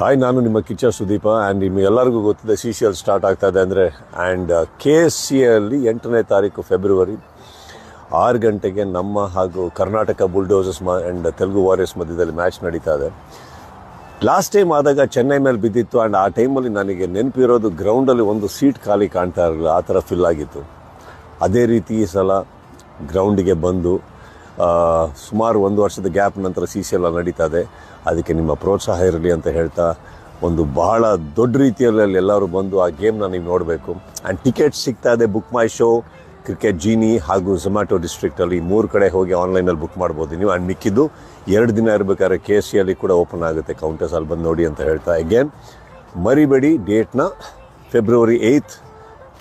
Hi ನಾನು ನಿಮ್ಮ Kichcha Sudeep and ನಿಮಗೆಲ್ಲರಿಗೂ ಗೊತ್ತಿದೆ ಸಿ ಸಿ ಎಲ್ ಸ್ಟಾರ್ಟ್ ಆಗ್ತಾ ಇದೆ ಅಂದರೆ ಆ್ಯಂಡ್ ಕೆ ಎಸ್ ಸಿ ಎಲ್ಲಿ ಎಂಟನೇ ತಾರೀಕು ಫೆಬ್ರವರಿ ಆರು ಗಂಟೆಗೆ ನಮ್ಮ ಹಾಗೂ ಕರ್ನಾಟಕ ಬುಲ್ಡೋಸಸ್ ಮ ಆ್ಯಂಡ್ ತೆಲುಗು ವಾರಿಯರ್ಸ್ ಮಧ್ಯದಲ್ಲಿ ಮ್ಯಾಚ್ ನಡೀತಾ ಇದೆ. ಲಾಸ್ಟ್ ಟೈಮ್ ಆದಾಗ ಚೆನ್ನೈ ಮೇಲೆ ಬಿದ್ದಿತ್ತು ಆ್ಯಂಡ್ ಆ ಟೈಮಲ್ಲಿ ನನಗೆ ನೆನಪಿರೋದು ಗ್ರೌಂಡಲ್ಲಿ ಒಂದು ಸೀಟ್ ಖಾಲಿ ಕಾಣ್ತಾ ಇರಲಿಲ್ಲ, ಆ ಥರ ಫಿಲ್ ಆಗಿತ್ತು. ಅದೇ ರೀತಿ ಈ ಸಲ ಗ್ರೌಂಡಿಗೆ ಬಂದು ಸುಮಾರು ಒಂದು ವರ್ಷದ ಗ್ಯಾಪ್ ನಂತರ ಸಿ ಸಿ ಎಲ್ಲ ನಡೀತಾ ಇದೆ. ಅದಕ್ಕೆ ನಿಮ್ಮ ಪ್ರೋತ್ಸಾಹ ಇರಲಿ ಅಂತ ಹೇಳ್ತಾ ಒಂದು ಬಹಳ ದೊಡ್ಡ ರೀತಿಯಲ್ಲಿ ಎಲ್ಲರೂ ಬಂದು ಆ ಗೇಮ್ನ ನೀವು ನೋಡಬೇಕು. ಆ್ಯಂಡ್ ಟಿಕೆಟ್ ಸಿಗ್ತಾ ಇದೆ book my show cricket genie ಹಾಗೂ ಝೊಮ್ಯಾಟೊ ಡಿಸ್ಟ್ರಿಕ್ಟಲ್ಲಿ ಮೂರು ಕಡೆ ಹೋಗಿ ಆನ್ಲೈನಲ್ಲಿ ಬುಕ್ ಮಾಡ್ಬೋದು ನೀವು. ಆ್ಯಂಡ್ ಮಿಕ್ಕಿದ್ದು ಎರಡು ದಿನ ಇರಬೇಕಾದ್ರೆ ಕೆ ಸಿ ಅಲ್ಲಿ ಕೂಡ ಓಪನ್ ಆಗುತ್ತೆ. ಕೌಂಟರ್ಸ್ ಅಲ್ಲಿ ಬಂದು ನೋಡಿ ಅಂತ ಹೇಳ್ತಾ. ಅಗೇನ್ ಮರಿಬೇಡಿ ಡೇಟ್ನ February eighth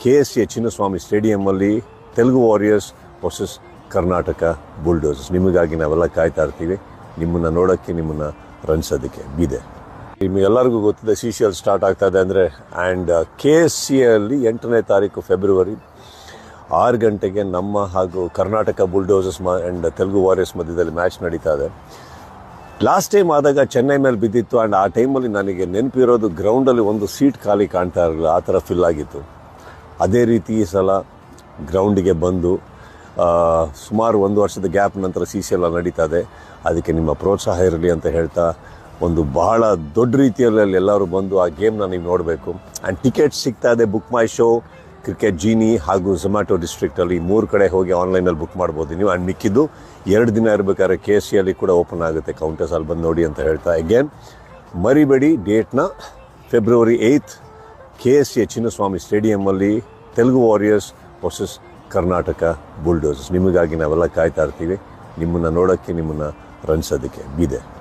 K S C Chinnaswamy ಸ್ಟೇಡಿಯಮಲ್ಲಿ Telugu warriors versus Karnataka bulldozers. ನಿಮಗಾಗಿ ನಾವೆಲ್ಲ ಕಾಯ್ತಾ ಇರ್ತೀವಿ. ನಿಮ್ಮನ್ನು ನೋಡೋಕ್ಕೆ, ನಿಮ್ಮನ್ನು ರಂಜಿಸೋದಕ್ಕೆ ಬಿದೆ ನಿಮಗೆಲ್ಲರಿಗೂ ಗೊತ್ತಿದೆ ಸಿ ಸಿ ಎಲ್ ಸ್ಟಾರ್ಟ್ ಆಗ್ತಾ ಇದೆ ಅಂದರೆ ಆ್ಯಂಡ್ ಕೆ ಎಸ್ ಸಿ ಎಲ್ಲಿ ಎಂಟನೇ ತಾರೀಕು ಫೆಬ್ರವರಿ ಆರು ಗಂಟೆಗೆ ನಮ್ಮ ಹಾಗೂ ಕರ್ನಾಟಕ ಬುಲ್ಡೋಸಸ್ ಮ ಆ್ಯಂಡ್ ತೆಲುಗು ವಾರಿಯರ್ಸ್ ಮಧ್ಯದಲ್ಲಿ ಮ್ಯಾಚ್ ನಡೀತಾ ಇದೆ. ಲಾಸ್ಟ್ ಟೈಮ್ ಆದಾಗ ಚೆನ್ನೈ ಮೇಲೆ ಬಿದ್ದಿತ್ತು ಆ್ಯಂಡ್ ಆ ಟೈಮಲ್ಲಿ ನನಗೆ ನೆನಪಿರೋದು ಗ್ರೌಂಡಲ್ಲಿ ಒಂದು ಸೀಟ್ ಖಾಲಿ ಕಾಣ್ತಾ ಇರಲಿಲ್ಲ, ಆ ಥರ ಫಿಲ್ ಆಗಿತ್ತು. ಅದೇ ರೀತಿ ಈ ಸಲ ಗ್ರೌಂಡಿಗೆ ಬಂದು ಸುಮಾರು ಒಂದು ವರ್ಷದ ಗ್ಯಾಪ್ ನಂತರ ಸಿ ಸಿ ಎಲ್ಲ ನಡೀತಾ ಇದೆ. ಅದಕ್ಕೆ ನಿಮ್ಮ ಪ್ರೋತ್ಸಾಹ ಇರಲಿ ಅಂತ ಹೇಳ್ತಾ ಒಂದು ಬಹಳ ದೊಡ್ಡ ರೀತಿಯಲ್ಲಿ ಎಲ್ಲರೂ ಬಂದು ಆ ಗೇಮ್ನ ನೀವು ನೋಡಬೇಕು. ಆ್ಯಂಡ್ ಟಿಕೆಟ್ ಸಿಗ್ತಾ ಇದೆ book my show cricket genie ಹಾಗೂ ಝೊಮ್ಯಾಟೊ ಡಿಸ್ಟ್ರಿಕ್ಟಲ್ಲಿ ಮೂರು ಕಡೆ ಹೋಗಿ ಆನ್ಲೈನಲ್ಲಿ ಬುಕ್ ಮಾಡ್ಬೋದು ನೀವು. ಆ್ಯಂಡ್ ಮಿಕ್ಕಿದ್ದು ಎರಡು ದಿನ ಇರಬೇಕಾದ್ರೆ ಕೆ ಸಿ ಅಲ್ಲಿ ಕೂಡ ಓಪನ್ ಆಗುತ್ತೆ. ಕೌಂಟರ್ಸ್ ಅಲ್ಲಿ ಬಂದು ನೋಡಿ ಅಂತ ಹೇಳ್ತಾ. ಅಗೇನ್ ಮರಿಬೇಡಿ ಡೇಟ್ನ February eighth K S C Chinnaswamy ಸ್ಟೇಡಿಯಮಲ್ಲಿ Telugu warriors versus Karnataka bulldozers ನಿಮಗಾಗಿ ನಾವೆಲ್ಲ ಕಾಯ್ತಾ ಇರ್ತೀವಿ. ನಿಮ್ಮನ್ನು ನೋಡೋಕ್ಕೆ ನಿಮ್ಮನ್ನು ರಂಜಿಸೋದಕ್ಕೆ. ಬಿದೆ